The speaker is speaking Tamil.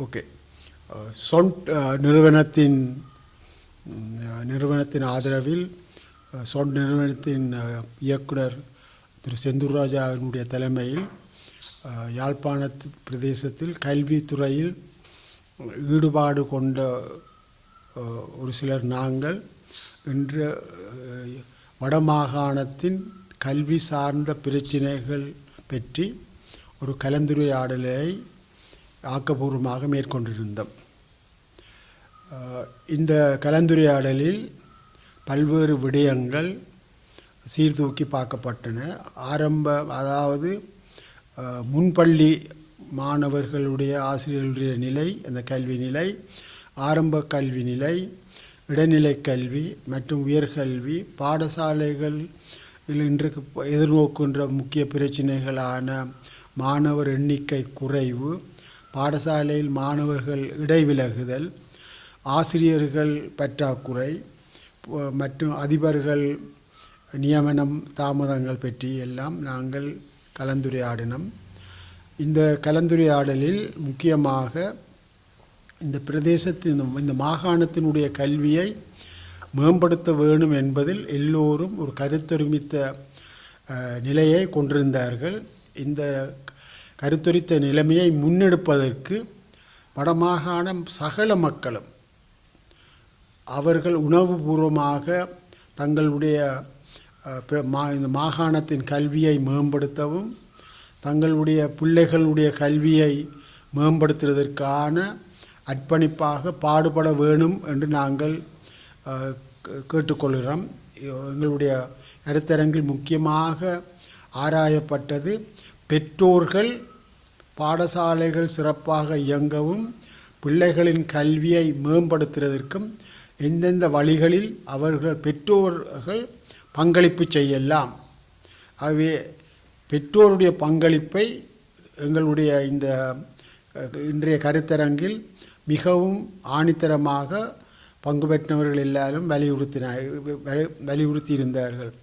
ஓகே. சொண்ட் நிறுவனத்தின் நிறுவனத்தின் ஆதரவில் சொண்ட் நிறுவனத்தின் இயக்குனர் திரு செந்தூர்ராஜாவினுடைய தலைமையில் யாழ்ப்பாண யாழ்ப்பாணத்து பிரதேசத்தில் கல்வித்துறையில் ஈடுபாடு கொண்ட ஒரு சிலர் நாங்கள் இன்று வடமாகாணத்தின் கல்வி சார்ந்த பிரச்சினைகள் பற்றி ஒரு கலந்துரையாடலை ஆக்கப்பூர்வமாக மேற்கொண்டிருந்தோம். இந்த கலந்துரையாடலில் பல்வேறு விடயங்கள் சீர்தூக்கி பார்க்கப்பட்டன. ஆரம்ப அதாவது முன்பள்ளி மாணவர்களுடைய ஆசிரியர்களுடைய நிலை அந்த கல்வி நிலை ஆரம்ப கல்வி நிலை இடைநிலை கல்வி மற்றும் உயர்கல்வி பாடசாலைகள் இன்றைக்கு எதிர்நோக்கின்ற முக்கிய பிரச்சனைகளான மாணவர் எண்ணிக்கை குறைவு பாடசாலையில் மாணவர்கள் இடைவிலகுதல் ஆசிரியர்கள் பற்றாக்குறை மற்றும் அதிபர்கள் நியமனம் தாமதங்கள் பற்றி எல்லாம் நாங்கள் கலந்துரையாடினோம். இந்த கலந்துரையாடலில் முக்கியமாக இந்த பிரதேசத்தின் இந்த மாகாணத்தினுடைய கல்வியை மேம்படுத்த வேணும் என்பதில் எல்லோரும் ஒரு கருத்தொருமித்த நிலையை கொண்டிருந்தார்கள். இந்த கருத்துரித்த நிலைமையை முன்னெடுப்பதற்கு வடமாகாணம் சகல மக்களும் அவர்கள் உணவுபூர்வமாக தங்களுடைய மா இந்த மாகாணத்தின் கல்வியை மேம்படுத்தவும் தங்களுடைய பிள்ளைகளுடைய கல்வியை மேம்படுத்துவதற்கான அர்ப்பணிப்பாக பாடுபட வேணும் என்று நாங்கள் கேட்டுக்கொள்கிறோம். எங்களுடைய கருத்தரங்கில் முக்கியமாக ஆராயப்பட்டது பெற்றோர்கள் பாடசாலைகள் சிறப்பாக இயங்கவும் பிள்ளைகளின் கல்வியை மேம்படுத்துவதற்கும் எந்தெந்த வழிகளில் அவர்கள் பெற்றோர்கள் பங்களிப்பு செய்யலாம். ஆகவே பெற்றோருடைய பங்களிப்பை எங்களுடைய இந்த இன்றைய கருத்தரங்கில் மிகவும் ஆணித்தரமாக பங்கு பெற்றவர்கள் எல்லாரும் வலியுறுத்தின வலியுறுத்தி இருந்தார்கள்